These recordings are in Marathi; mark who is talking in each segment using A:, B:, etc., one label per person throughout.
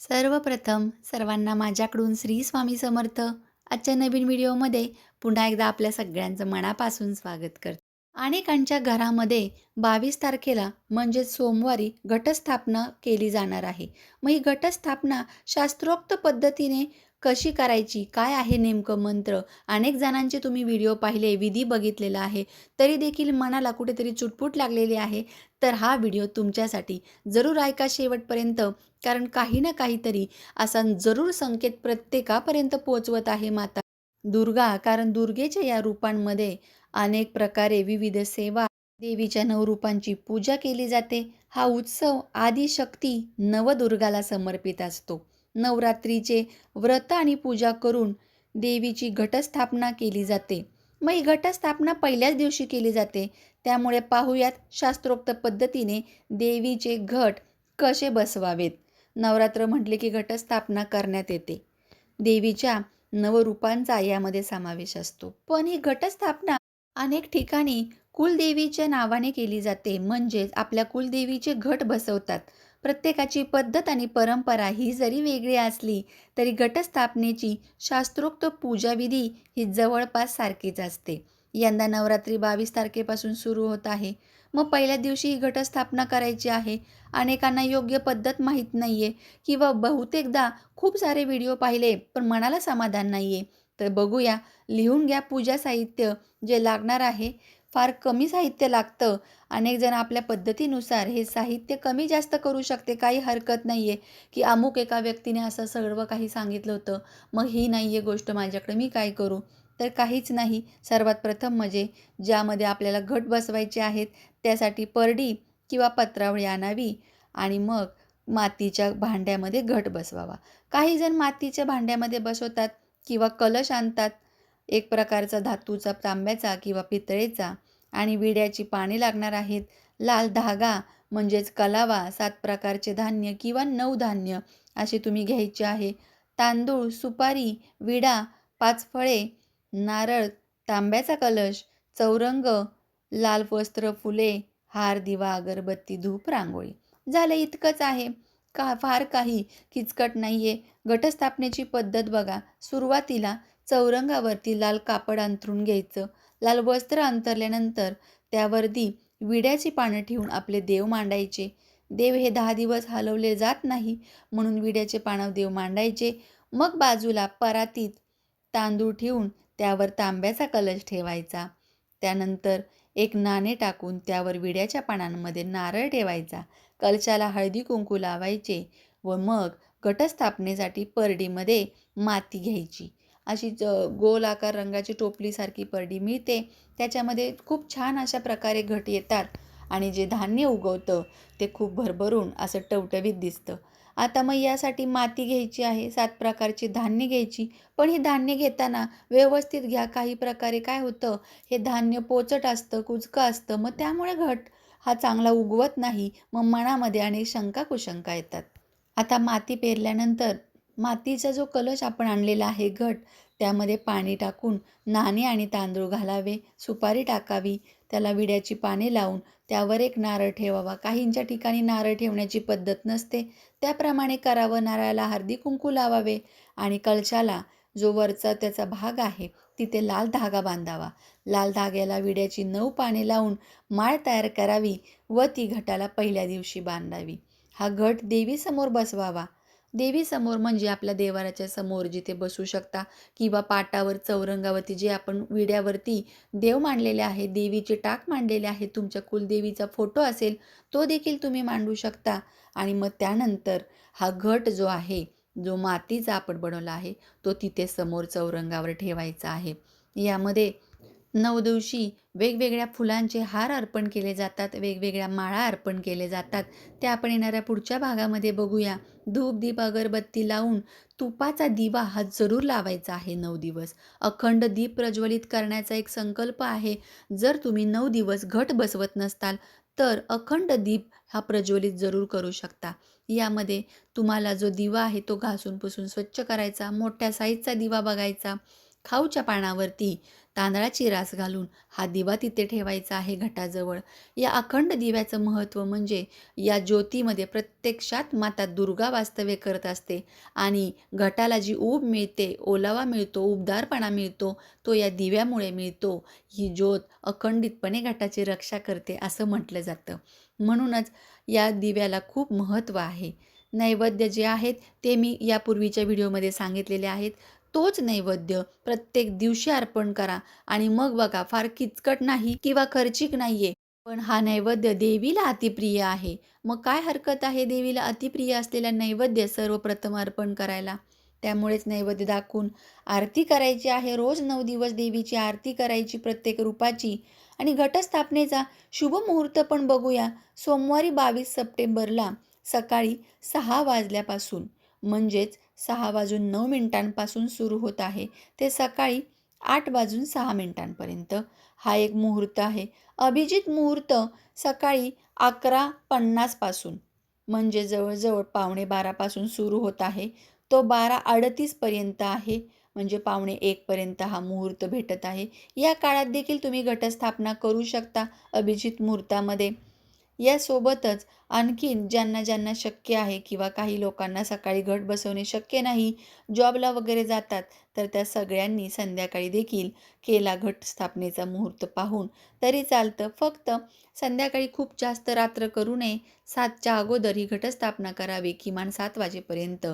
A: सर्वप्रथम सर्वांना माझ्याकडून श्री स्वामी समर्थ आजच्या नवीन व्हिडिओमध्ये पुन्हा एकदा आपल्या सगळ्यांचं मनापासून स्वागत करते. अनेकांच्या घरामध्ये बावीस तारखेला म्हणजे सोमवारी घटस्थापना केली जाणार आहे. मग ही घटस्थापना शास्त्रोक्त पद्धतीने कशी करायची काय आहे नेमकं मंत्र? अनेक जणांचे तुम्ही व्हिडिओ पाहिले विधी बघितलेला आहे तरी देखील मनाला कुठेतरी चुटपुट लागलेली आहे. तर हा व्हिडिओ तुमच्यासाठी जरूर ऐका शेवटपर्यंत कारण काही ना काहीतरी असा जरूर संकेत प्रत्येकापर्यंत पोचवत आहे माता. दुर्गा कारण दुर्गेच्या या रूपांमध्ये अनेक प्रकारे विविध सेवा देवीच्या नवरूपांची पूजा केली जाते. हा उत्सव आदिशक्ती नवदुर्गाला समर्पित असतो. नवरात्रीचे व्रत आणि पूजा करून देवीची घटस्थापना केली जाते. मग ही घटस्थापना पहिल्याच दिवशी केली जाते. त्यामुळे पाहूयात शास्त्रोक्त पद्धतीने देवीचे घट कसे बसवावेत? नवरात्र म्हटले की घटस्थापना करण्यात येते. देवीच्या नवरूपांचा यामध्ये समावेश असतो. पण ही घटस्थापना अनेक ठिकाणी कुलदेवीच्या नावाने केली जाते. म्हणजेच आपल्या कुलदेवीचे घट बसवतात. प्रत्येकाची पद्धत आणि परंपरा ही जरी वेगळी असली तरी गटस्थापनेची शास्त्रोक्त पूजाविधी ही जवळपास सारखीच असते. यंदा नवरात्री बावीस तारखेपासून सुरू होत आहे. मग पहिल्या दिवशी ही घटस्थापना करायची आहे. अनेकांना योग्य पद्धत माहीत नाही आहे किंवा बहुतेकदा खूप सारे व्हिडिओ पाहिले पण मनाला समाधान नाही आहे तर बघूया लिहून घ्या पूजा साहित्य जे लागणार आहे. फार कमी साहित्य लागतं. अनेक जण आपल्या पद्धतीनुसार हे साहित्य कमी जास्त करू शकते. काही हरकत नाही आहे की अमुक एका व्यक्तीने असं सर्व काही सांगितलं होतं. मग ही नाही आहे गोष्ट माझ्याकडे मी काय करू? तर काहीच नाही. सर्वात प्रथम म्हणजे ज्यामध्ये आपल्याला घट बसवायचे आहेत त्यासाठी परडी किंवा पत्रावळी आणावी आणि मग मातीच्या भांड्यामध्ये घट बसवावा. काही जण मातीच्या भांड्यामध्ये बसवतात किंवा कलश आणतात. एक प्रकारचा धातूचा तांब्याचा किंवा पितळेचा. आणि विड्याची पाने लागणार आहेत. लाल धागा म्हणजेच कलावा सात प्रकारचे धान्य किंवा नऊ धान्य असे तुम्ही घ्यायचे आहे. तांदूळ सुपारी विडा पाच फळे नारळ तांब्याचा कलश चौरंग लाल वस्त्र फुले हार दिवा अगरबत्ती धूप रांगोळी. झालं इतकंच आहे. का फार काही किचकट नाही आहे घटस्थापनेची पद्धत बघा. सुरुवातीला चौरंगावरती लाल कापड अंथरून घ्यायचं. लाल वस्त्र अंतरल्यानंतर त्यावरती विड्याची पानं ठेवून आपले देव मांडायचे. देव हे दहा दिवस हलवले जात नाही म्हणून विड्याचे पानं देव मांडायचे. मग बाजूला परातीत तांदूळ ठेवून त्यावर तांब्याचा कलश ठेवायचा. त्यानंतर एक नाणे टाकून त्यावर विड्याच्या पानांमध्ये नारळ ठेवायचा. कलशाला हळदी कुंकू लावायचे व मग घटस्थापनेसाठी परडीमध्ये माती घ्यायची. अशी ज गोल आकार रंगाची टोपलीसारखी परडी मिळते. त्याच्यामध्ये खूप छान अशा प्रकारे घट येतात आणि जे धान्य उगवतं ते खूप भरभरून असं टवटवीत दिसतं. आता मग यासाठी माती घ्यायची आहे सात प्रकारची धान्य घ्यायची. पण हे धान्य घेताना व्यवस्थित घ्या काही प्रकारे काय होतं हे धान्य पोचट असतं कुचकं असतं मग त्यामुळे घट हा चांगला उगवत नाही मग मनामध्ये अनेक शंका कुशंका येतात. आता माती पेरल्यानंतर मातीचा जो कलश आपण आणलेला आहे घट त्यामध्ये पाणी टाकून नाणे आणि तांदूळ घालावे सुपारी टाकावी त्याला विड्याची पाने लावून त्यावर एक नारळ ठेवावा. काहींच्या ठिकाणी नारळ ठेवण्याची पद्धत नसते. त्याप्रमाणे करावं नारळाला हळदी कुंकू लावावे आणि कलशाला जो वरचा त्याचा भाग आहे तिथे लाल धागा बांधावा. लाल धाग्याला विड्याची नऊ पाने लावून माळ तयार करावी व ती घटाला पहिल्या दिवशी बांधावी. हा घट देवीसमोर बसवावा. देवीसमोर म्हणजे आपल्या देवाराच्या समोर जिथे बसू शकता किंवा पाटावर चौरंगावरती जे आपण विड्यावरती देव मांडलेले आहे देवीचे टाक मांडलेले आहे तुमच्या कुलदेवीचा फोटो असेल तो देखील तुम्ही मांडू शकता. आणि मग त्यानंतर हा घट जो आहे जो मातीचा आपण बनवला आहे तो तिथे समोर चौरंगावर ठेवायचा आहे. यामध्ये नऊ दिवशी वेगवेगळ्या फुलांचे हार अर्पण केले जातात वेगवेगळ्या माळा अर्पण केले जातात. ते आपण येणाऱ्या पुढच्या भागामध्ये बघूया. धूप दीप अगरबत्ती लावून तुपाचा दिवा हा जरूर लावायचा आहे नऊ दिवस. अखंड दीप प्रज्वलित करण्याचा एक संकल्प आहे. जर तुम्ही नऊ दिवस घट बसवत नसताल तर अखंड दीप हा प्रज्वलित जरूर करू शकता. यामध्ये तुम्हाला जो दिवा आहे तो घासून पुसून स्वच्छ करायचा मोठ्या साईजचा दिवा बघायचा खाऊच्या पानावरती तांदळाची रास घालून हा दिवा तिथे ठेवायचा आहे घटाजवळ. या अखंड दिव्याचं महत्त्व म्हणजे या ज्योतीमध्ये प्रत्यक्षात माता दुर्गा वास्तव्य करत असते आणि घटाला जी ऊब मिळते ओलावा मिळतो उबदारपणा मिळतो तो या दिव्यामुळे मिळतो. ही ज्योत अखंडितपणे घटाची रक्षा करते असं म्हटलं जातं. म्हणूनच या दिव्याला खूप महत्त्व आहे. नैवेद्य जे आहेत ते मी यापूर्वीच्या व्हिडिओमध्ये सांगितलेले आहेत. तोच नैवेद्य प्रत्येक दिवशी अर्पण करा. आणि मग बघा फार किचकट नाही किंवा खर्चिक नाहीये पण हा नैवेद्य देवीला अतिप्रिय आहे. मग काय हरकत आहे देवीला अतिप्रिय असलेला नैवेद्य सर्वप्रथम अर्पण करायला? त्यामुळेच नैवेद्य दाखवून आरती करायची आहे. रोज नऊ दिवस देवीची आरती करायची प्रत्येक रूपाची. आणि घटस्थापनेचा शुभ मुहूर्त पण बघूया. सोमवारी बावीस सप्टेंबरला सकाळी सहा वाजल्यापासून. म्हणजेच सहा वाजून नऊ मिनिटांपासून सुरू होत आहे. ते सकाळी आठ वाजून सहा मिनिटांपर्यंत. हा एक मुहूर्त आहे. अभिजित मुहूर्त सकाळी अकरा पन्नासपासून म्हणजे जवळजवळ पावणे बारापासून सुरू होत आहे. तो बारा अडतीसपर्यंत आहे. म्हणजे पावणे एकपर्यंत हा मुहूर्त भेटत आहे. या काळात देखील तुम्ही घटस्थापना करू शकता अभिजित मुहूर्तामध्ये. यासोबतच आणखीन ज्यांना ज्यांना शक्य आहे किंवा काही लोकांना सकाळी घट बसवणे शक्य नाही जॉबला वगैरे जातात तर त्या सगळ्यांनी संध्याकाळी देखील केला घट स्थापनेचा मुहूर्त पाहून. तरी चालतं फक्त संध्याकाळी खूप जास्त रात्र करू नये सातच्या अगोदर ही घटस्थापना करावी किमान सात वाजेपर्यंत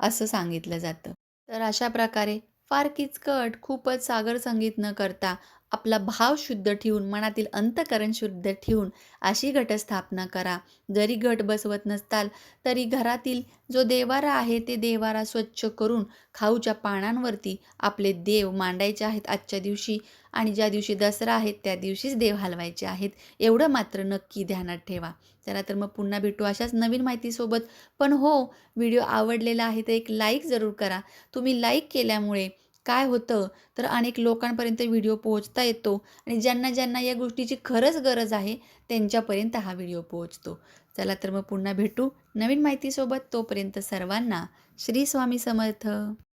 A: असं सांगितलं जातं. तर अशा प्रकारे फार किचकट खूपच सागर संगीत न करता आपला भाव शुद्ध ठेवून मनातील अंतकरण शुद्ध ठेवून अशी घटस्थापना करा. जरी घट बसवत नसताल तरी घरातील जो देवारा आहे ते देवारा स्वच्छ करून खाऊच्या पानांवरती आपले देव मांडायचे आहेत आजच्या दिवशी आणि ज्या दिवशी दसरा आहे त्या दिवशीच देव हलवायचे आहेत. एवढं मात्र नक्की ध्यानात ठेवा. चला तर मग पुन्हा भेटू अशाच नवीन माहितीसोबत. पण हो व्हिडिओ आवडलेला आहे तर एक लाईक जरूर करा. तुम्ही लाईक केल्यामुळे काय होतं? तर अनेक लोकांपर्यंत व्हिडिओ पोहोचता येतो आणि ज्यांना ज्यांना या गोष्टीची खरंच गरज आहे त्यांच्यापर्यंत हा व्हिडिओ पोहोचतो. चला तर मग पुन्हा भेटू नवीन माहितीसोबत. तोपर्यंत सर्वांना श्री स्वामी समर्थ.